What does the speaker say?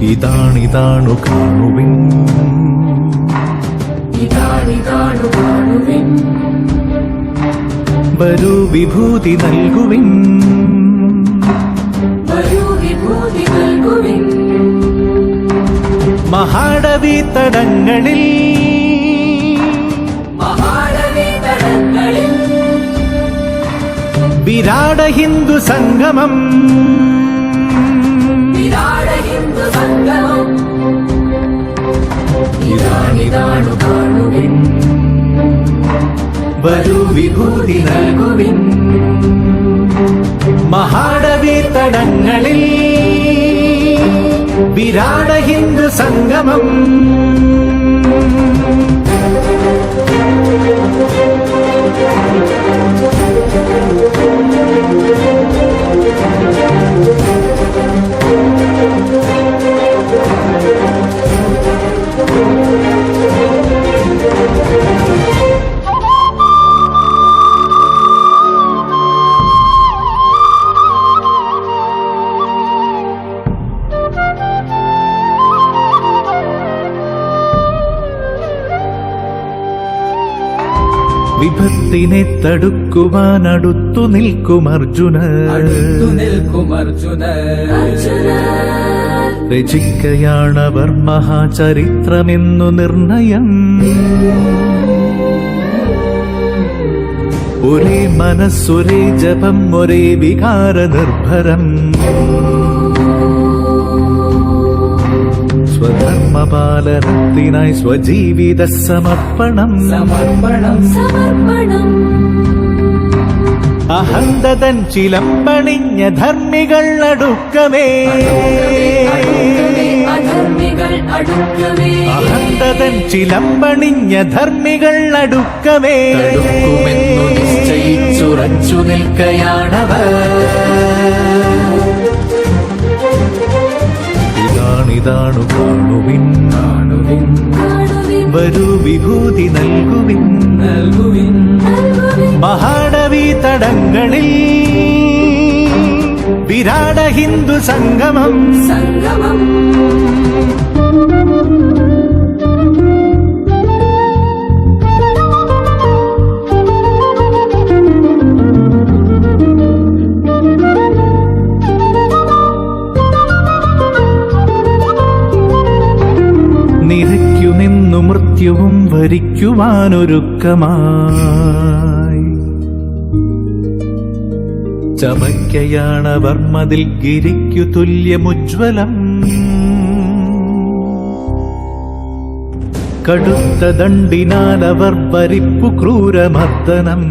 ഇതാണിതാണു കാണുവിൻ. ഇതാണിതാണു കാണുവിൻ. വരൂ വിഭൂതി നൽകുവിൻ. മഹാടവി തടങ്ങളിൽ. വിരാട ഹിന്ദു സംഗമം. ഇതാണിതാണു കാണുവിൻ. വരൂ വിഭൂതി നൽകുവിൻ. മഹാടവി തടങ്ങളിൽ വിരാട ഹിന്ദു സംഗമം. വിപത്തിനെ തടുക്കുവാൻ അടുത്തു നിൽക്കും അർജുന നിൽക്കും അർജുന രചിക്കയാണവർ മഹാചരിത്രമെന്നു നിർണയം. ഒരേ മനസ്സൊരേ ജപം ഒരേ വികാര നിർഭരം. സ്വധർമ്മപാലനത്തിനായി സ്വജീവിത സമർപ്പണം. സമർപ്പണം. അഹന്തതൻ ചിലമ്പണിഞ്ഞ ധർമ്മികൾ അടുക്കമേ. അഹന്തതൻ ചിലമ്പണിഞ്ഞ ധർമ്മികൾ അടുക്കമേ. ചുറച്ചു നിശ്ചയിച്ചുറച്ചു നിൽക്കയാണവർ. ഇതാണിതാണു കാണുവിൻ. വരൂ വിഭൂതി നൽകുവിൻ. നൽകുവിൻ മഹാടവി തടങ്ങളിൽ വിരാട ഹിന്ദു സംഗമം. സംഗമം. നിരയ്ക്കു നിന്നു മൃത്യുവും വരിക്കുവാനൊരുക്കമായി ചമയ്ക്കയാണവർ മതിൽ ഗിരിക്കു തുല്യമുജ്വലം കടുത്ത ദണ്ടിനാലവർ വരിപ്പു ക്രൂരമർദ്ദനം.